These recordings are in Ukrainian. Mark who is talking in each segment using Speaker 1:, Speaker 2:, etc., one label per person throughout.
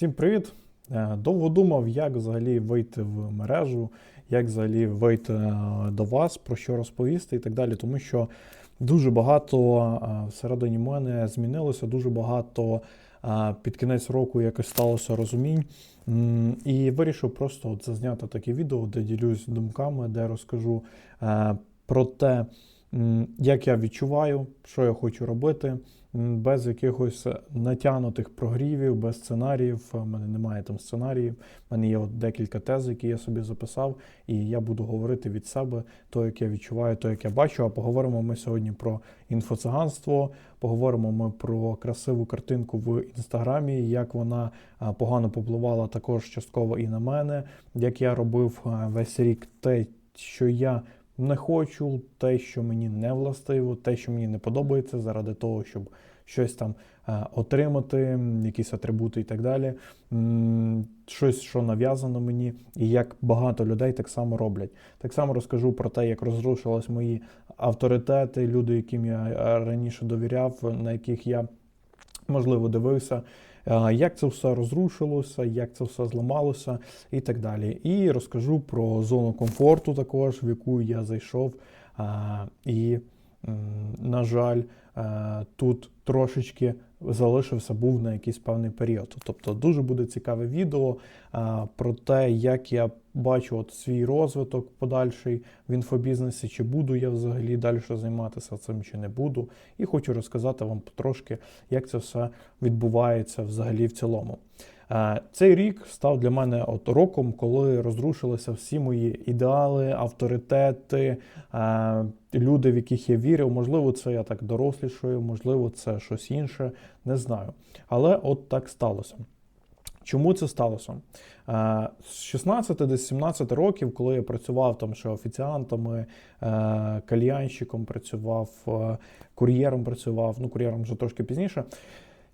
Speaker 1: Всім привіт! Е, Довго думав, як взагалі вийти в мережу, як взагалі вийти е, до вас, про що розповісти і так далі. Тому що дуже багато е, всередині мене змінилося, дуже багато під кінець року якось сталося розумінь. І вирішив просто от зазняти таке відео, де ділюсь думками, де розкажу про те, як я відчуваю, що я хочу робити без якихось натягнутих прогрівів, без сценаріїв. У мене немає там сценаріїв. У мене є от декілька тез, які я собі записав, і я буду говорити від себе то, як я відчуваю, то, як я бачу. А поговоримо ми сьогодні про інфоциганство, поговоримо ми про красиву картинку в інстаграмі, як вона погано попливала також частково і на мене, як я робив весь рік те, що я не хочу, те, що мені не властиво, те, що мені не подобається, заради того, щоб щось там е, отримати, якісь атрибути і так далі. Щось, що нав'язано мені, і як багато людей так само роблять. Так само розкажу про те, як розрушились мої авторитети, люди, яким я е, раніше довіряв, на яких я можливо дивився. Е, Як це все розрушилося, як це все зламалося і так далі. І розкажу про зону комфорту, також в яку я зайшов. І, на жаль, е, тут трошечки залишився, був на якийсь певний період. Тобто дуже буде цікаве відео про те, як я бачу от свій розвиток подальший в інфобізнесі, чи буду я взагалі далі займатися цим, чи не буду. І хочу розказати вам трошки, як це все відбувається взагалі в цілому. Е, Цей рік став для мене от роком, коли розрушилися всі мої ідеали, авторитети, е, люди, в яких я вірив. Можливо, це я так дорослішою, можливо, це щось інше, не знаю. Але от так сталося. Чому це сталося? Е, З 16 десь 17 років, коли я працював там ще офіціантами, кальянщиком працював, кур'єром працював, ну кур'єром вже трошки пізніше.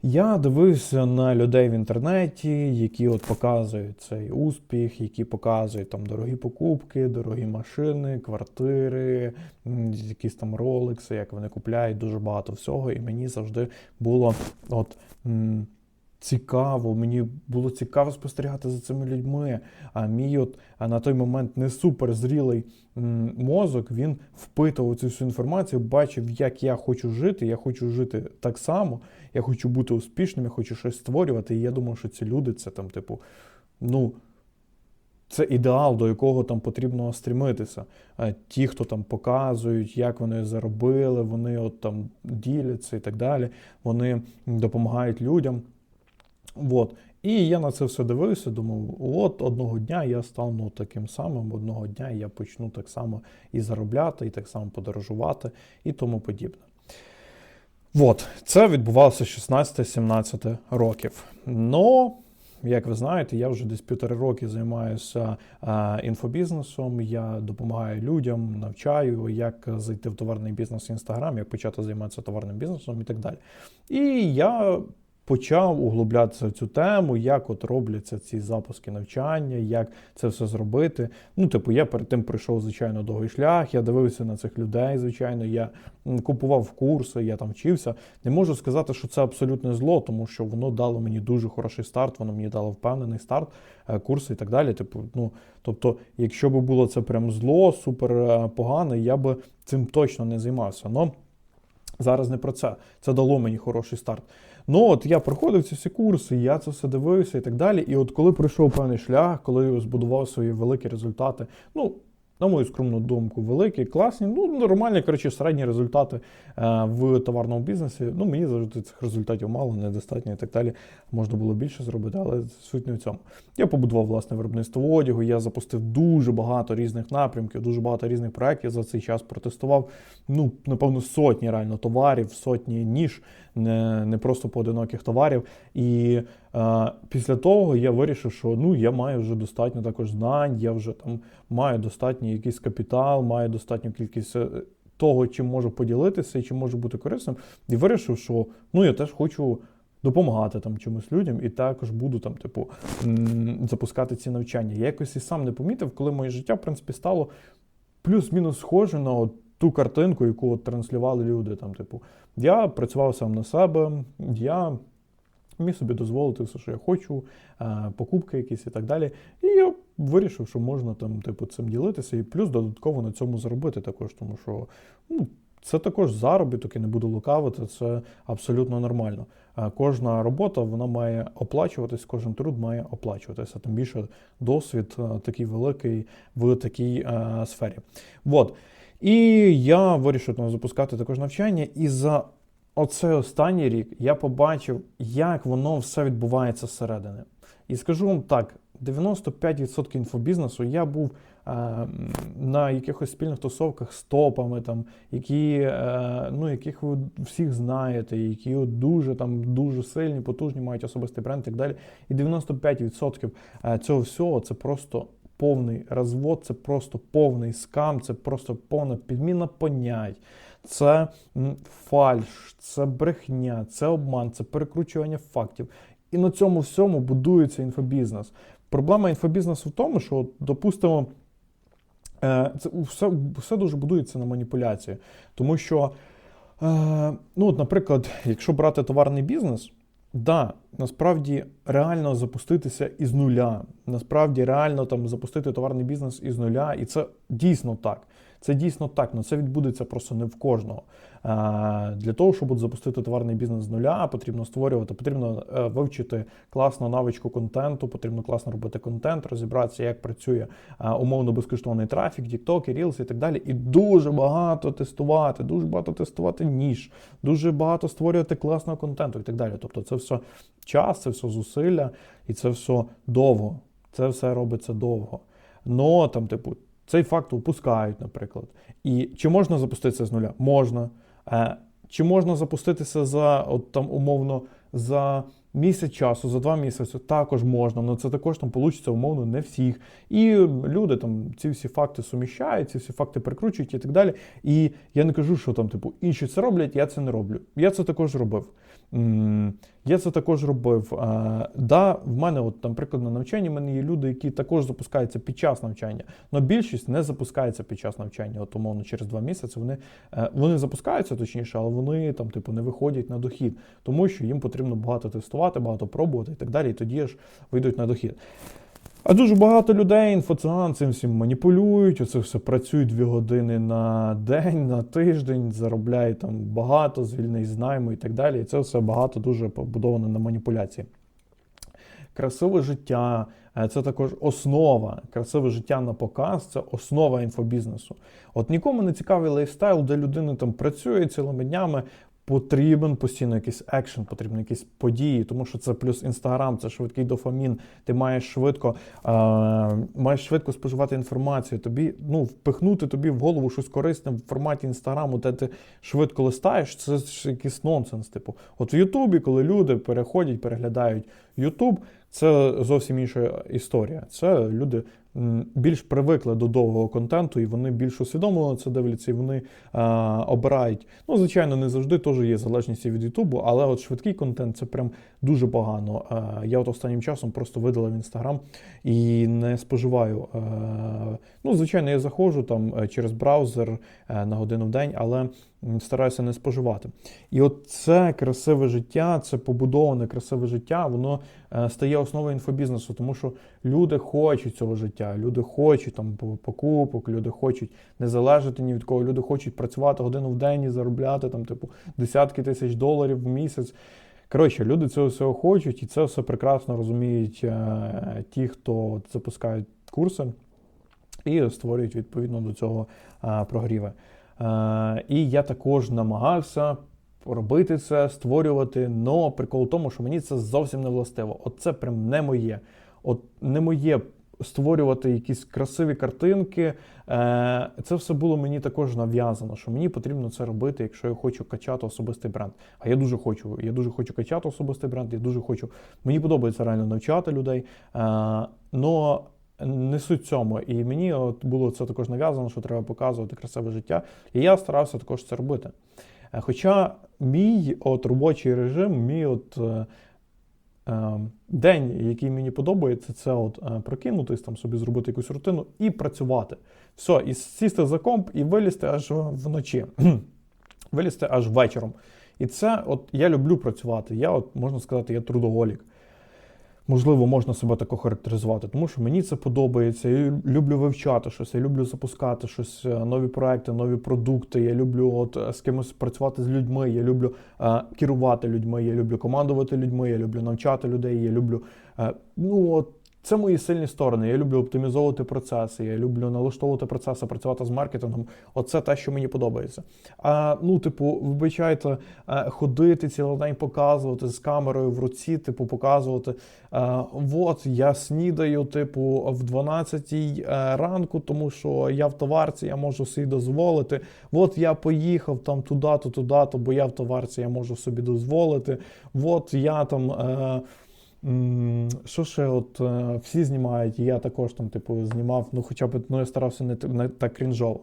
Speaker 1: Я дивився на людей в інтернеті, які от показують цей успіх, які показують там дорогі покупки, дорогі машини, квартири, якісь там ролекси, як вони купляють, дуже багато всього. І мені завжди було от. Цікаво, мені було цікаво спостерігати за цими людьми. А мій от на той момент не суперзрілий м, мозок, він впитував цю всю інформацію, бачив, як я хочу жити. Я хочу жити так само, я хочу бути успішним, я хочу щось створювати. І я думав, що ці люди це там, типу, ну. Це ідеал, до якого там потрібно стрімитися. Ті, хто там показують, як вони заробили, вони от там діляться і так далі. Вони допомагають людям. От. І я на це все дивився, думав, от одного дня я стану таким самим, одного дня я почну так само і заробляти, і так само подорожувати, і тому подібне. От, це відбувалося 16-17 років. Но, як ви знаєте, я вже десь півтори роки займаюся е, інфобізнесом. Я допомагаю людям, навчаю, як зайти в товарний бізнес в Інстаграм, як почати займатися товарним бізнесом і так далі. І я почав углублятися в цю тему, як от робляться ці запуски навчання, як це все зробити. Ну, типу, я перед тим пройшов, звичайно, довгий шлях, я дивився на цих людей, звичайно, я купував курси, я там вчився. Не можу сказати, що це абсолютне зло, тому що воно дало мені дуже хороший старт, воно мені дало впевнений старт, е, курси і так далі. Типу, ну, тобто, якщо б було це прям зло, супер е, погане, я би цим точно не займався. Но Зараз не про це. Це дало мені хороший старт. Ну от я проходив ці всі курси, я це все дивився і так далі. І от коли пройшов певний шлях, коли збудував свої великі результати, ну. На мою скромну думку, великі, класні, ну нормальні, коротше, середні результати е, в товарному бізнесі. Ну мені завжди цих результатів мало, недостатньо і так далі. Можна було більше зробити, але суть не в цьому. Я побудував власне виробництво одягу. Я запустив дуже багато різних напрямків, дуже багато різних проєктів за цей час протестував. Ну, напевно, сотні реально товарів, сотні ніж, не, не просто поодиноких товарів. І е, після того я вирішив, що ну я маю вже достатньо також знань, я вже там маю достатній якийсь капітал, маю достатню кількість. е, Того, чим можу поділитися і чим можу бути корисним, і вирішив, що ну я теж хочу допомагати там чомусь людям, і також буду там, типу, запускати ці навчання. Я якось і сам не помітив, коли моє життя, в принципі, стало плюс-мінус схоже на от ту картинку, яку от транслювали люди. Там, типу, я працював сам на себе, я міг собі дозволити все, що я хочу, е, покупки якісь і так далі. І я вирішив, що можна там, типу, цим ділитися, і плюс додатково на цьому заробити також, тому що ну, це також заробіток, і не буду лукавити, це абсолютно нормально. Е, Кожна робота вона має оплачуватись, кожен труд має оплачуватися. Тим більше досвід е, такий великий в такій е, сфері. Вот. І я вирішив там, запускати також навчання. І за оцей останній рік я побачив, як воно все відбувається зсередини. І скажу вам так: 95% інфобізнесу я був е, на якихось спільних тусовках з топами, там, які, е, ну, яких ви всіх знаєте, які дуже, там, дуже сильні, потужні, мають особистий бренд і так далі. І 95% е, цього всього це просто повний розвод, це просто повний скам, це просто повна підміна понять. Це фальш, це брехня, це обман, це перекручування фактів. І на цьому всьому будується інфобізнес. Проблема інфобізнесу в тому, що, допустимо, е, це все, все дуже будується на маніпуляції. Тому що, е, ну, от, наприклад, якщо брати товарний бізнес, да, насправді реально запуститися із нуля. Насправді реально там запустити товарний бізнес із нуля, і це дійсно так. Це дійсно так, але це відбудеться просто не в кожного. Е, Для того, щоб запустити товарний бізнес з нуля, потрібно створювати, потрібно е, вивчити класну навичку контенту, потрібно класно робити контент, розібратися, як працює е, умовно безкоштовний трафік, TikTok, Reels і так далі. І дуже багато тестувати, дуже багато тестувати ніж, дуже багато створювати класного контенту і так далі. Тобто, це все час, це все зусилля, і це все довго. Це все робиться довго. Но там, типу, цей факт опускають, наприклад. І чи можна запуститися з нуля? Можна. Е, Чи можна запуститися за от там умовно за місяць часу, за два місяці? Також можна, але це також там вийде умовно не всіх. І люди там ці всі факти суміщають, ці всі факти прикручують і так далі. І я не кажу, що там, типу, інші це роблять, я це не роблю. Я це також робив. Я це також робив. Да, в мене, от, наприклад, на навчанні в мене є люди, які також запускаються під час навчання, але більшість не запускається під час навчання. От умовно через два місяці вони, е, вони запускаються точніше, але вони там, типу, не виходять на дохід, тому що їм потрібно багато тестувати, багато пробувати і так далі. І тоді ж вийдуть на дохід. А дуже багато людей, інфоциан цим всім маніпулюють. Оце все працюють дві години на день, на тиждень, заробляють там багато, звільний з і так далі. І це все багато дуже побудовано на маніпуляції. Красиве життя е, це також основа. Красиве життя на показ це основа інфобізнесу. От нікому не цікавий лайфстайл, де людина там працює цілими днями. Потрібен постійно якийсь екшен, потрібні якісь події, тому що це плюс інстаграм, це швидкий дофамін. Ти маєш швидко е, маєш швидко споживати інформацію. Тобі ну впихнути тобі в голову щось корисне в форматі інстаграму, де ти швидко листаєш. Це ж якийсь нонсенс. Типу, от в Ютубі, коли люди переходять, переглядають Ютуб, це зовсім інша історія. Це люди більш привикли до довгого контенту, і вони більш усвідомлено це дивляться, і вони е, обирають. Ну, звичайно, не завжди теж є залежність від Ютубу, але от швидкий контент це прям дуже погано. Е, я от останнім часом просто видалив інстаграм і не споживаю. Е, ну, звичайно, я заходжу там е, через браузер е, на годину в день, але стараюся не споживати. І от це красиве життя, це побудоване красиве життя, воно е, стає основою інфобізнесу, тому що люди хочуть цього життя, люди хочуть там покупок, люди хочуть не залежати ні від кого, люди хочуть працювати годину в день і заробляти там, типу, десятки тисяч доларів в місяць. Коротше, люди цього всього хочуть, і це все прекрасно розуміють е, ті, хто запускають курси і створюють відповідно до цього е, прогріви. Е, і я також намагався робити це, створювати, но прикол в тому, що мені це зовсім не властиво. От це прям не моє. От не моє створювати якісь красиві картинки. Е, Це все було мені також нав'язано, що мені потрібно це робити, якщо я хочу качати особистий бренд. А я дуже хочу. Я дуже хочу качати особистий бренд. Я дуже хочу. Мені подобається реально навчати людей. Е, но не суть цьому. І мені от було це також нав'язано, що треба показувати красиве життя. І я старався також це робити. Е, Хоча мій от робочий режим, мій от е, е, день, який мені подобається, це от е, прокинутись, там собі зробити якусь рутину і працювати. Все, і сісти за комп і вилізти аж вночі. вилізти аж вечором. І це, от я люблю працювати. Я, от можна сказати, я трудоголік. Можливо, можна себе так охарактеризувати, тому що мені це подобається. Я люблю вивчати щось, я люблю запускати щось, е, нові проекти, нові продукти. Я люблю от е, з кимось працювати з людьми. Я люблю е, керувати людьми, я люблю командувати людьми, я люблю навчати людей. Я люблю е, ну от. Це мої сильні сторони. Я люблю оптимізовувати процеси, я люблю налаштовувати процеси, працювати з маркетингом. Оце те, що мені подобається. А ну, типу, вибачайте, е, ходити цілий день показувати з камерою в руці, типу, показувати. е, От я снідаю, типу, в 12-й ранку, тому що я в товарці, я можу собі дозволити. От я поїхав там туди-то, туди-то, бо я в товарці, я можу собі дозволити. От я там. Що ще, от е, всі знімають, і я також там, типу, знімав, ну хоча б ну, я старався не, не так крінжово.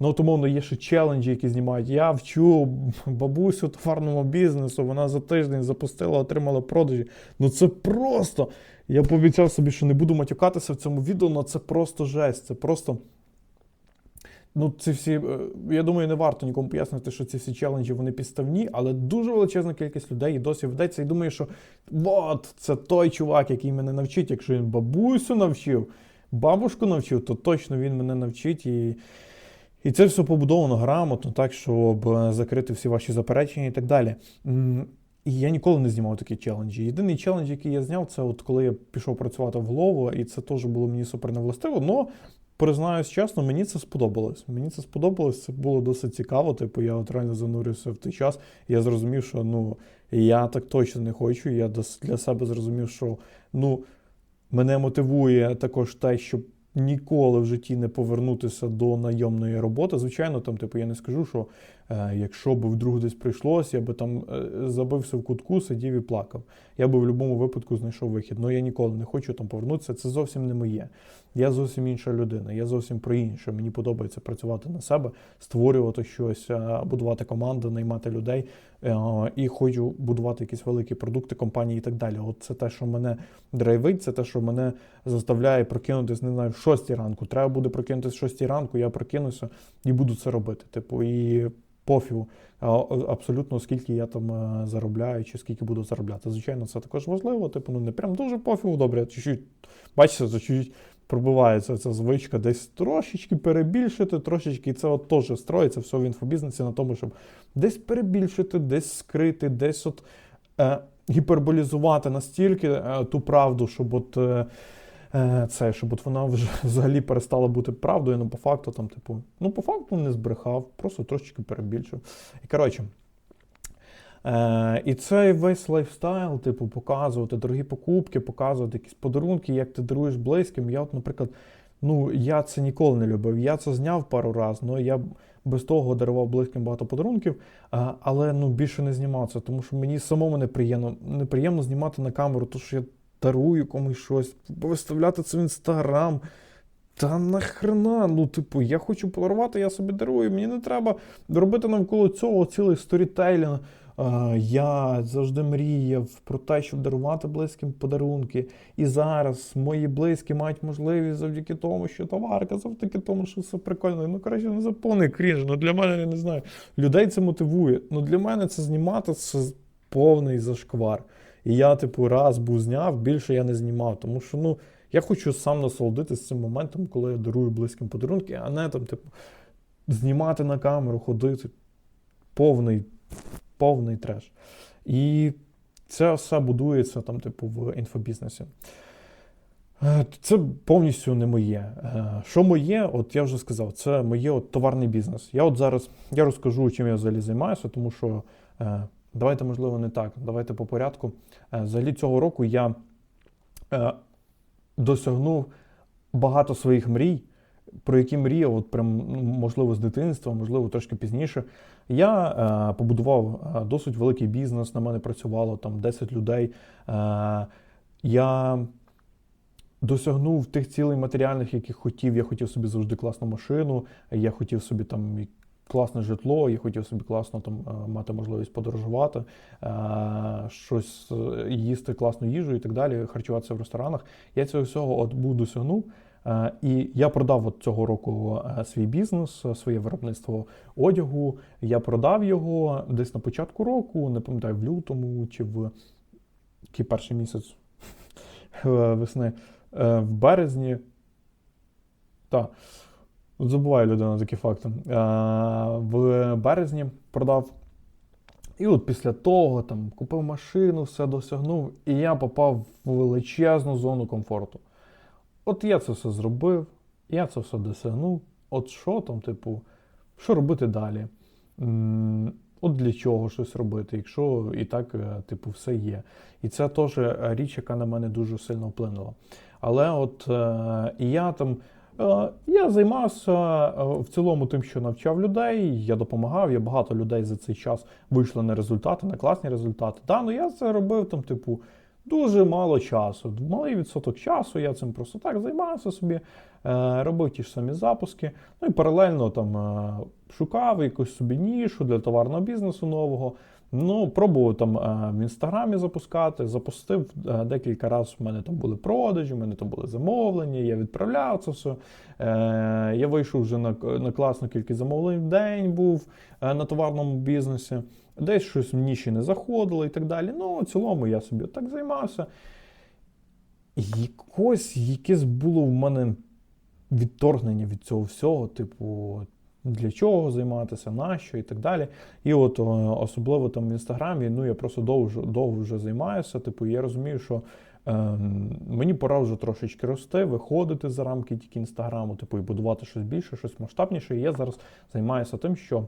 Speaker 1: Ну, от, умовно, є ще челенджі, які знімають. Я вчу бабусю товарному бізнесу, вона за тиждень запустила, отримала продажі. Ну це просто. Я пообіцяв собі, що не буду матюкатися в цьому відео, але це просто жесть. Це просто. Ну, ці всі, е, я думаю, не варто нікому пояснити, що ці всі челенджі вони підставні, але дуже величезна кількість людей і досі ведеться і думає, що от це той чувак, який мене навчить. Якщо він бабусю навчив, бабушку навчив, то точно він мене навчить. І, і це все побудовано грамотно, так, щоб е, закрити всі ваші заперечення і так далі. І я ніколи не знімав такі челенджі. Єдиний челендж, який я зняв, це от коли я пішов працювати в Glovo, і це теж було мені супер невластиво. Но признаюсь чесно, мені це сподобалось. Мені це сподобалось, це було досить цікаво. Типу, я от реально занурився в той час. Я зрозумів, що ну я так точно не хочу. Я для себе зрозумів, що ну мене мотивує також те, щоб ніколи в житті не повернутися до найомної роботи. Звичайно, там, типу, я не скажу, що е, якщо б вдруг десь прийшлось, я би там е, забився в кутку, сидів і плакав. Я би в будь-якому випадку знайшов вихід. Ну я ніколи не хочу там повернутися. Це зовсім не моє. Я зовсім інша людина, я зовсім про інше. Мені подобається працювати на себе, створювати щось, е, будувати команду, наймати людей е, і хочу будувати якісь великі продукти, компанії і так далі. От це те, що мене драйвить, це те, що мене заставляє прокинутися, не знаю, в 6 ранку. Треба буде прокинутися в 6 ранку, я прокинуся і буду це робити. Типу, і пофігу абсолютно скільки я там е, заробляю, чи скільки буду заробляти. Звичайно, це також важливо. Типу, ну не прям дуже пофігу, добре, чуть-чуть, бачите, чуть-чуть пробивається ця звичка десь трошечки перебільшити, трошечки, і це от теж строїться все в інфобізнесі на тому, щоб десь перебільшити, десь скрити, десь от е, гіперболізувати настільки е, ту правду, щоб от. Е, е, це, щоб от вона вже взагалі перестала бути правдою, ну по факту там, типу, ну по факту не збрехав, просто трошечки перебільшив. І коротше. Е, і цей весь лайфстайл, типу, показувати дорогі покупки, показувати якісь подарунки, як ти даруєш близьким. Я, от, наприклад, ну я це ніколи не любив. Я це зняв пару разів, але я без того дарував близьким багато подарунків, але ну більше не знімав це, тому що мені самому неприємно, неприємно знімати на камеру, то що я дарую комусь щось, виставляти це в інстаграм. Та нахрена, ну, типу, я хочу подарувати, я собі дарую. Мені не треба робити навколо цього цілий сторітейлінг. Я завжди мріяв про те, щоб дарувати близьким подарунки. І зараз мої близькі мають можливість завдяки тому, що товарка, завдяки тому, що все прикольно. Ну, коротше, не заповний крінж. Ну для мене я не знаю. Людей це мотивує. Ну для мене це знімати це повний зашквар. І я, типу, раз був зняв, більше я не знімав. Тому що, ну, я хочу сам насолодитися цим моментом, коли я дарую близьким подарунки, а не там, типу, знімати на камеру, ходити. Повний, повний треш. І це все будується там, типу, в інфобізнесі. Е, Це повністю не моє. Е, Що моє, от я вже сказав, це моє от товарний бізнес. Я от зараз я розкажу, чим я взагалі займаюся, тому що е, давайте, можливо, не так. Давайте по порядку. Взагалі цього року я досягнув багато своїх мрій, про які мріяв, от прям, ну, можливо, з дитинства, можливо, трошки пізніше. Я е, побудував е, досить великий бізнес, на мене працювало там 10 людей. Е, я досягнув тих цілей матеріальних, яких хотів. Я хотів собі завжди класну машину, я хотів собі там класне житло, я хотів собі класно там е, мати можливість подорожувати, е, щось їсти класну їжу і так далі, харчуватися в ресторанах. Я цього всього от був досягнув. Е, І я продав от цього року е, свій бізнес, е, своє виробництво одягу. Я продав його десь на початку року, не пам'ятаю, в лютому чи в який перший місяць весни, в березні. Так. От Забуває людина такі факти. В березні продав. І от після того там купив машину, все досягнув, і я попав в величезну зону комфорту. От я це все зробив, я це все досягнув. От що там, типу, що робити далі? От для чого щось робити, якщо і так, е, типу, все є. І це теж е, річ, яка на мене дуже сильно вплинула. Але от е, я там. Я займався в цілому тим, що навчав людей, я допомагав, я багато людей за цей час вийшли на результати, на класні результати. Да, ну я це робив там, типу, дуже мало часу. Малий відсоток часу, я цим просто так займався собі, е, робив ті ж самі запуски. Ну і паралельно там е, шукав якусь собі нішу для товарного бізнесу нового. Ну, пробував там е, в інстаграмі запускати, запустив декілька разів. У мене там були продажі, у мене там були замовлення, я відправляв це все. Я вийшов вже на, класну кількість замовлень в день був на товарному бізнесі. Десь щось в ніші не заходило і так далі. Ну, в цілому я собі так займався. Якось якесь було в мене відторгнення від цього всього, типу, для чого займатися, нащо і так далі. І от особливо там в інстаграмі, ну я просто довго, довго вже займаюся. Типу, я розумію, що ем, мені пора вже трошечки рости, виходити за рамки тільки інстаграму, типу, і будувати щось більше, щось масштабніше. І я зараз займаюся тим, що.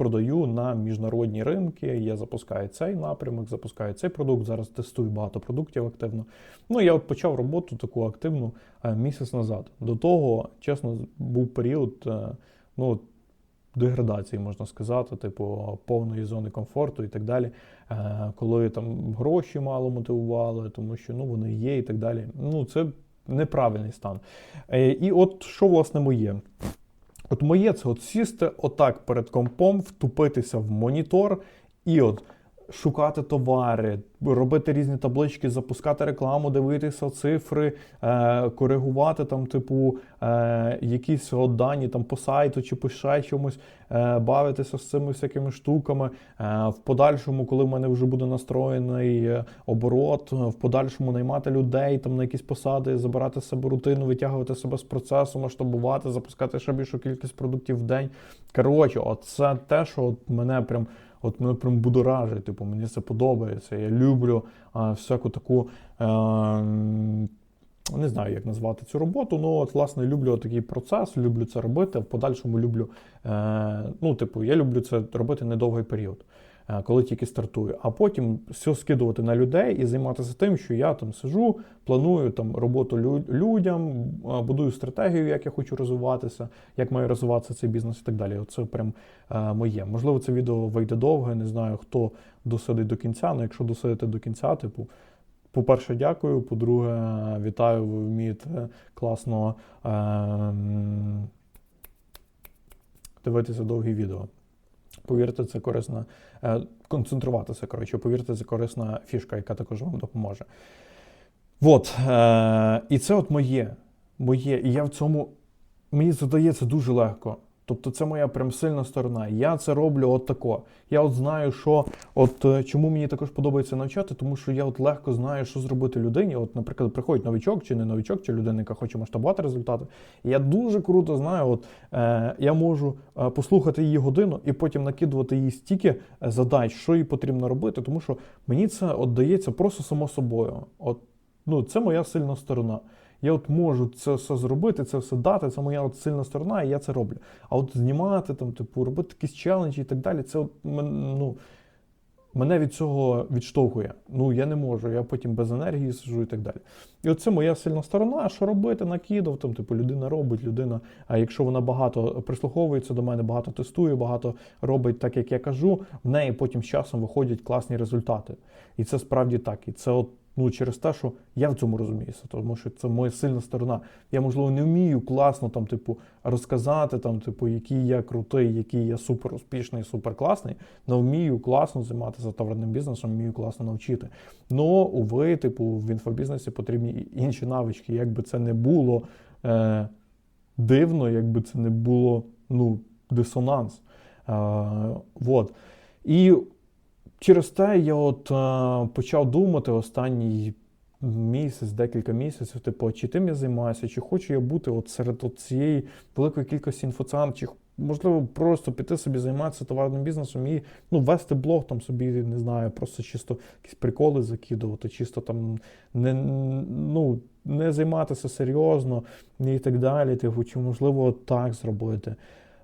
Speaker 1: Продаю на міжнародні ринки. Я запускаю цей напрямок, запускаю цей продукт. Зараз тестую багато продуктів активно. Ну я от почав роботу таку активну е, місяць назад. До того, чесно, був період е, ну, деградації, можна сказати, типу повної зони комфорту і так далі. Е, Коли там гроші мало мотивували, тому що ну вони є і так далі. Ну це неправильний стан. І от що власне моє. От моє це от сісти отак перед компом, втупитися в монітор і от шукати товари, робити різні таблички, запускати рекламу, дивитися цифри, е, коригувати там, типу, е, якісь дані там по сайту чи по ще чомусь, е, бавитися з цими всякими штуками. В подальшому, коли в мене вже буде настроєний оборот, в подальшому наймати людей там на якісь посади, забирати з себе рутину, витягувати себе з процесу, масштабувати, запускати ще більшу кількість продуктів в день. Коротше, це те, що мене прям. От мене прям будоражить, типу, мені це подобається. Я люблю а, всяку таку. А, не знаю, як назвати цю роботу, ну от, власне, люблю такий процес, люблю це робити. В подальшому люблю. Е, ну, типу, я люблю це робити недовгий період, е, коли тільки стартую. А потім все скидувати на людей і займатися тим, що я там сижу, планую там роботу людям, е, будую стратегію, як я хочу розвиватися, як має розвиватися цей бізнес і так далі. Оце прям е, моє. Можливо, це відео вийде довге, не знаю, хто досидить до кінця. але якщо досидите до кінця, типу. По-перше, дякую. По-друге, вітаю, ви вмієте класно ем, дивитися довгі відео. Повірте, це корисна, е, концентруватися, коротше, повірте, це корисна фішка, яка також вам допоможе. От, е, і це от моє. Моє. І я в цьому, мені задається дуже легко. Тобто це моя прям сильна сторона. Я це роблю от тако. Я от знаю, що от е, чому мені також подобається навчати, тому що я от легко знаю, що зробити людині. От, наприклад, приходить новичок чи не новичок, чи людина, яка хоче масштабувати результати. Я дуже круто знаю, от е, я можу е, послухати її годину і потім накидувати їй стільки задач, що їй потрібно робити, тому що мені це от дається просто само собою. От ну, це моя сильна сторона. Я от можу це все зробити, це все дати, це моя от сильна сторона, і я це роблю. А от знімати, там, типу, робити якісь челенджі і так далі, це от ну, мене від цього відштовхує. Ну, я не можу, я потім без енергії сижу і так далі. І от це моя сильна сторона. Що робити, накидав, там, типу, людина робить, людина, а якщо вона багато прислуховується до мене, багато тестує, багато робить так, як я кажу, в неї потім з часом виходять класні результати. І це справді так. І це от Ну, через те, що я в цьому розуміюся, тому що це моя сильна сторона. Я, можливо, не вмію класно там, типу, розказати, там, типу, який я крутий, який я супер успішний, супер класний, але вмію класно займатися товарним бізнесом, вмію класно навчити. Ну, уви, типу, в інфобізнесі потрібні інші навички. Якби це не було е, дивно, якби це не було ну, дисонанс. Е, вот. І через те я от е, почав думати останній місяць, декілька місяців, типу, чи тим я займаюся, чи хочу я бути от серед от цієї великої кількості інфоцам, чи можливо просто піти собі займатися товарним бізнесом і ну, вести блог там собі, не знаю, просто чисто якісь приколи закидувати, чисто там не, ну, не займатися серйозно і так далі. Типу, чи можливо так зробити.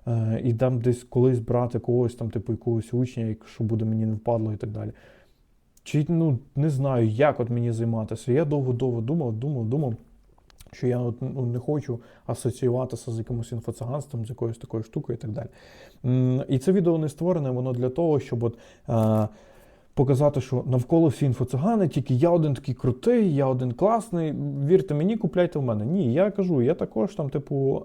Speaker 1: Е, і там десь колись брати когось, там, типу, якогось учня, якщо буде мені не впадло і так далі. Чи ну, не знаю, як от мені займатися. Я довго-довго думав, думав, думав, що я от, ну, не хочу асоціюватися з якимось інфоциганством, з якоюсь такою штукою і так далі. І це відео не створене, воно для того, щоб от, е, показати, що навколо всі інфоцигани, тільки я один такий крутий, я один класний. Вірте мені, купляйте в мене. Ні, я кажу, я також там, типу.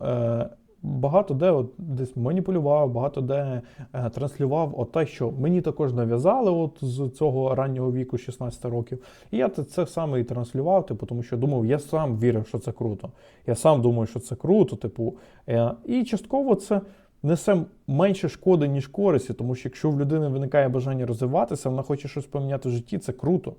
Speaker 1: Багато де от, десь маніпулював, багато де е, транслював от те, що мені також нав'язали от з цього раннього віку, 16 років. І я це саме і транслював, типу, тому що думав, я сам вірив, що це круто. Я сам думаю, що це круто. Типу, е, і частково це несе менше шкоди, ніж користі, тому що якщо в людини виникає бажання розвиватися, вона хоче щось поміняти в житті, це круто.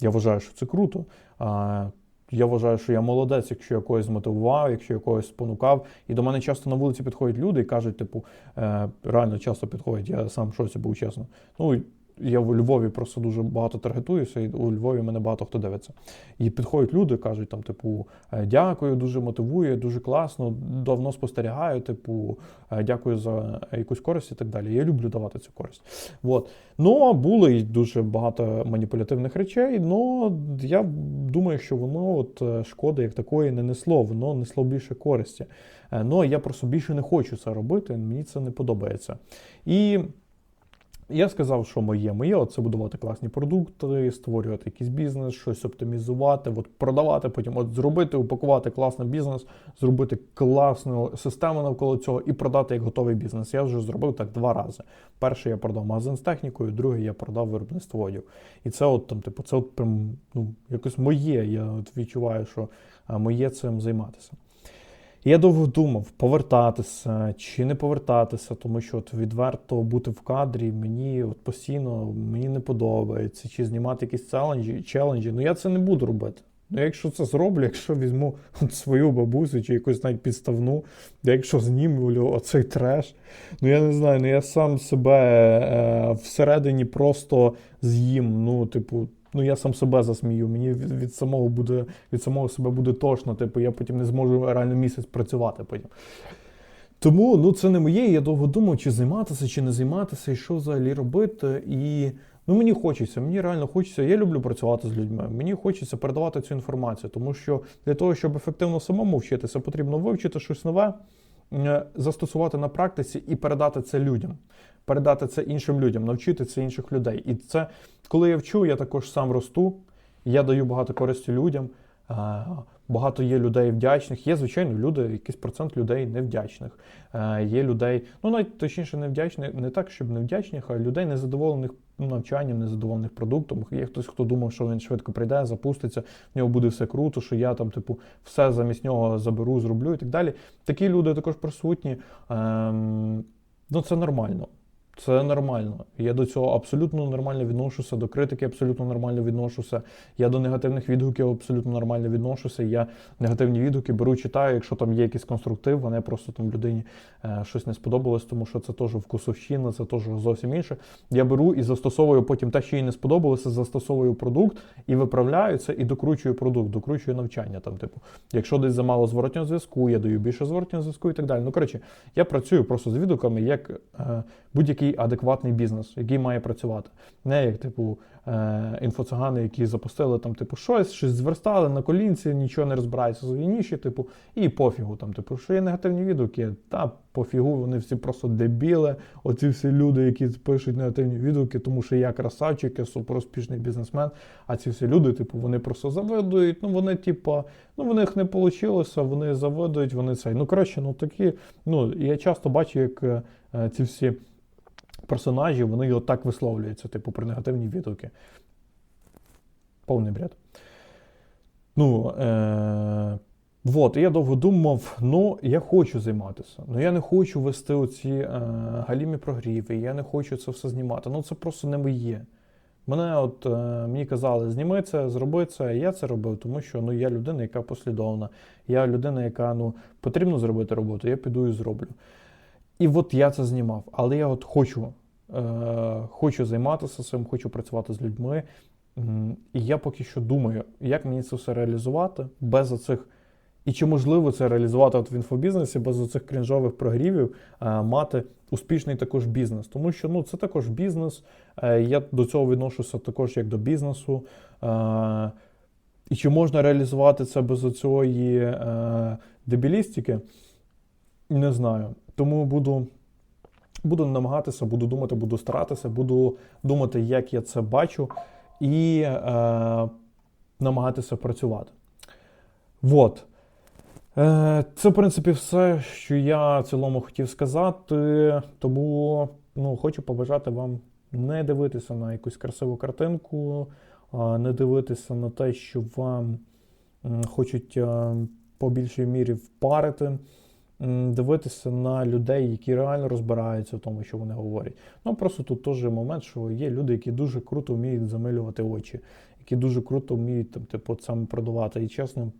Speaker 1: Я вважаю, що це круто. А, я вважаю, що я молодець, якщо я когось змотивував, якщо я когось спонукав. І до мене часто на вулиці підходять люди і кажуть, типу, е, реально часто підходять, я сам щось був чесно. Ну, я в Львові просто дуже багато таргетуюся, і у Львові мене багато хто дивиться. І підходять люди, кажуть, там, типу, «Е, дякую, дуже мотивує, дуже класно, давно спостерігаю, типу, «Е, дякую за якусь користь і так далі. Я люблю давати цю користь. От. Ну, було і дуже багато маніпулятивних речей, але я думаю, що воно от е, шкоди як такої не несло, воно несло більше користі. Ну, я просто більше не хочу це робити, мені це не подобається. І я сказав, що моє моє це будувати класні продукти, створювати якийсь бізнес, щось оптимізувати, от продавати, потім от зробити, упакувати класний бізнес, зробити класну систему навколо цього і продати як готовий бізнес. Я вже зробив так два рази. Перший я продав магазин з технікою, другий я продав виробництво одягу. І це, от там, типу, це от прям ну, якось моє. Я от відчуваю, що моє цим займатися. Я довго думав, повертатися чи не повертатися, тому що от відверто бути в кадрі мені от постійно мені не подобається, чи знімати якісь челенджі, челенджі. Ну я це не буду робити. Ну, якщо це зроблю, якщо візьму от свою бабусю чи якусь навіть підставну, якщо знімлю оцей треш, ну я не знаю, ну я сам себе е, всередині просто з'їм. Ну, типу, ну я сам себе засмію. Мені від, від самого буде від самого себе буде тошно, типу, я потім не зможу реально місяць працювати потім. Тому ну це не моє. Я довго думав, чи займатися, чи не займатися, і що взагалі робити. І ну мені хочеться, мені реально хочеться. Я люблю працювати з людьми. Мені хочеться передавати цю інформацію, тому що для того, щоб ефективно самому вчитися, потрібно вивчити щось нове, е, застосувати на практиці і передати це людям. Передати це іншим людям, навчити це інших людей. І це коли я вчу, я також сам росту, я даю багато користі людям. Багато є людей вдячних. Є, звичайно, люди, якийсь процент людей невдячних. Є людей, ну навіть точніше, невдячних, не так, щоб невдячних, а людей незадоволених навчанням, незадоволених продуктом. Є хтось, хто думав, що він швидко прийде, запуститься, в нього буде все круто, що я там, типу, все замість нього заберу, зроблю і так далі. Такі люди також присутні. Ем, ну, це нормально. Це нормально. Я до цього абсолютно нормально відношуся, до критики абсолютно нормально відношуся. Я до негативних відгуків абсолютно нормально відношуся. Я негативні відгуки беру, читаю. Якщо там є якийсь конструктив, вони просто там людині е, щось не сподобалось, тому що це теж вкусовщина, це теж зовсім інше. Я беру і застосовую потім те, що їй не сподобалося, застосовую продукт і виправляю це, і докручую продукт, докручую навчання. Там, типу, якщо десь замало зворотнього зв'язку, я даю більше зворотнього зв'язку і так далі. Ну коротше, я працюю просто з відгуками як е, будь-який який адекватний бізнес, який має працювати. Не як, типу, е, інфоцигани, які запустили там, типу, щось, щось зверстали на колінці, нічого не розбираються в ніші, типу, і пофігу. Там, типу, що є негативні відгуки, та пофігу, вони всі просто дебіли. Оці всі люди, які пишуть негативні відгуки, тому що я красавчик, я суперуспішний бізнесмен. А ці всі люди, типу, вони просто завидують. Ну вони, типу, ну в них не вийшло, вони завидують, вони цей. Ну коротше, ну такі. Ну я часто бачу, як е, ці всі персонажі, вони отак висловлюються, типу, про негативні відгуки. Повний бред. Ну, е- вот, і я довго думав, ну, я хочу займатися. Ну, я не хочу вести оці е- галімі прогріви, я не хочу це все знімати. Ну, це просто не моє. Мене от е, мені казали, зніми це, зроби це. Я це робив, тому що ну, я людина, яка послідовна. Я людина, яка ну, потрібно зробити роботу, я піду і зроблю. І от я це знімав. Але я от хочу, хочу займатися цим, хочу працювати з людьми. І я поки що думаю, як мені це все реалізувати без оцих. І чи можливо це реалізувати от в інфобізнесі без оцих крінжових прогрівів, е, мати успішний також бізнес. Тому що ну, це також бізнес. Е, Я до цього відношуся також як до бізнесу. Е, І чи можна реалізувати це без оцієї е, дебілістики? Не знаю. Тому буду, буду намагатися, буду думати, буду старатися, буду думати, як я це бачу, і е, намагатися працювати. Вот. Е, Це, в принципі, все, що я в цілому хотів сказати. Тому ну, хочу побажати вам не дивитися на якусь красиву картинку, не дивитися на те, що вам хочуть е, по більшій мірі впарити. Дивитися на людей, які реально розбираються в тому, що вони говорять. Ну просто тут теж момент, що є люди, які дуже круто вміють замилювати очі, які дуже круто вміють там, типу, саме продавати. І чесно,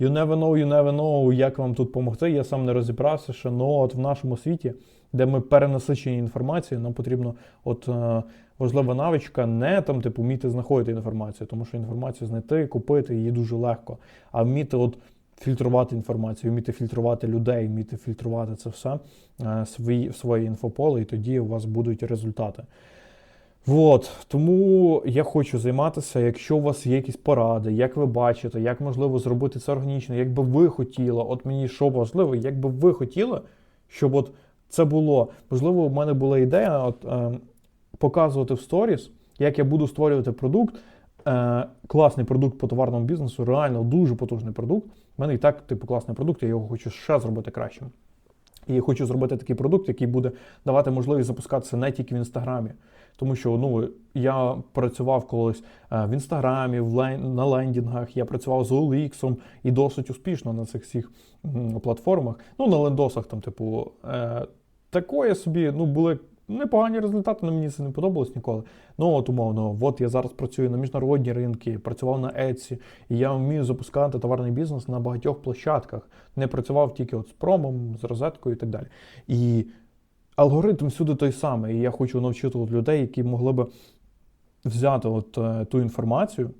Speaker 1: you never know, you never know, як вам тут допомогти. Я сам не розібрався, що ну, от в нашому світі, де ми перенасичені інформацією, нам потрібно от е, важлива навичка не там, типу, вміти знаходити інформацію, тому що інформацію знайти, купити її дуже легко, а вміти от фільтрувати інформацію, вміти фільтрувати людей, вміти фільтрувати це все е, в своє інфополе, і тоді у вас будуть результати. Вот, тому я хочу займатися. Якщо у вас є якісь поради, як ви бачите, як можливо зробити це органічно, як би ви хотіли, от мені що важливо, як би ви хотіли, щоб от це було. Можливо, в мене була ідея от, е, показувати в сторіс, як я буду створювати продукт. Е, класний продукт по товарному бізнесу, реально дуже потужний продукт. У мене і так, типу, класний продукт, я його хочу ще зробити кращим. І хочу зробити такий продукт, який буде давати можливість запускатися не тільки в інстаграмі. Тому що ну, я працював колись е, в інстаграмі, в лен... на лендінгах, я працював з OLX і досить успішно на цих всіх платформах. Ну, на лендосах, там, типу, е, такої собі ну, були непогані результати, але мені це не подобалось ніколи. Ну, от умовно, от я зараз працюю на міжнародні ринки, працював на Etsy, і я вмію запускати товарний бізнес на багатьох площадках. Не працював тільки от з промом, з розеткою і так далі. І алгоритм всюди той самий. І я хочу навчити от людей, які могли би взяти от е, ту інформацію.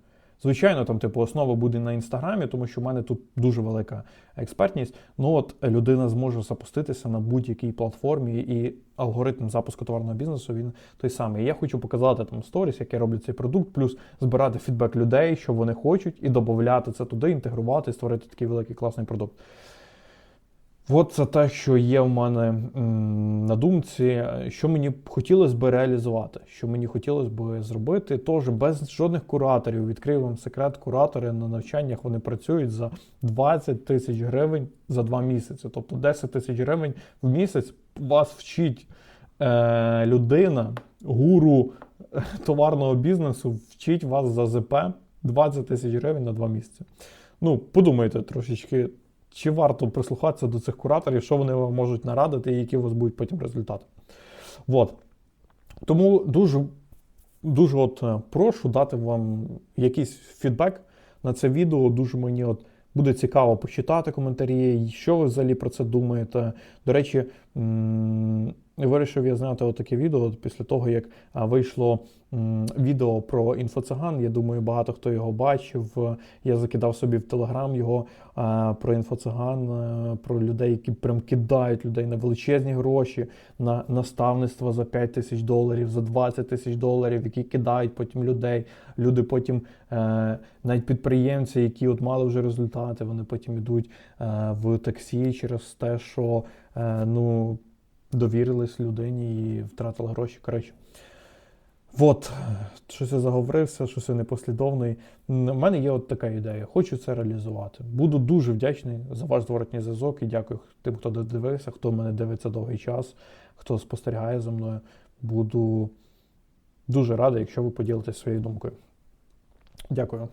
Speaker 1: Звичайно, там, типу, основа буде на інстаграмі, тому що в мене тут дуже велика експертність. Ну от людина зможе запуститися на будь-якій платформі, і алгоритм запуску товарного бізнесу він той самий. Я хочу показати там сторіс, як я роблю цей продукт, плюс збирати фідбек людей, що вони хочуть, і додати це туди, інтегрувати, створити такий великий класний продукт. От це те, що є в мене на думці, що мені б хотілося б реалізувати, що мені хотілося б зробити, теж без жодних кураторів. Відкрию вам секрет, куратори на навчаннях вони працюють за 20 тисяч гривень за два місяці. Тобто 10 тисяч гривень в місяць вас вчить е, людина, гуру товарного бізнесу, вчить вас за ЗП 20 тисяч гривень на два місяці. Ну, подумайте трошечки. Чи варто прислухатися до цих кураторів, що вони вам можуть нарадити, і які у вас будуть потім результати? От. Тому дуже дуже от е, прошу дати вам якийсь фідбек на це відео. Дуже мені от буде цікаво почитати коментарі, що ви взагалі про це думаєте. До речі, Вирішив я зняти отаке відео після того, як вийшло відео про інфоциган. Я думаю, багато хто його бачив. Я закидав собі в Телеграм його про інфоциган, про людей, які прям кидають людей на величезні гроші, на наставництво за 5 тисяч доларів, за 20 тисяч доларів, які кидають потім людей. Люди потім, е, навіть підприємці, які от мали вже результати, вони потім йдуть е, в таксі через те, що е, ну, довірились людині і втратили гроші. Коротше. От, щось я заговорився, щось я непослідовний. У мене є от така ідея. Хочу це реалізувати. Буду дуже вдячний за ваш зворотній зв'язок і дякую тим, хто додивився, хто мене дивиться довгий час, хто спостерігає за мною. Буду дуже радий, якщо ви поділитесь своєю думкою. Дякую.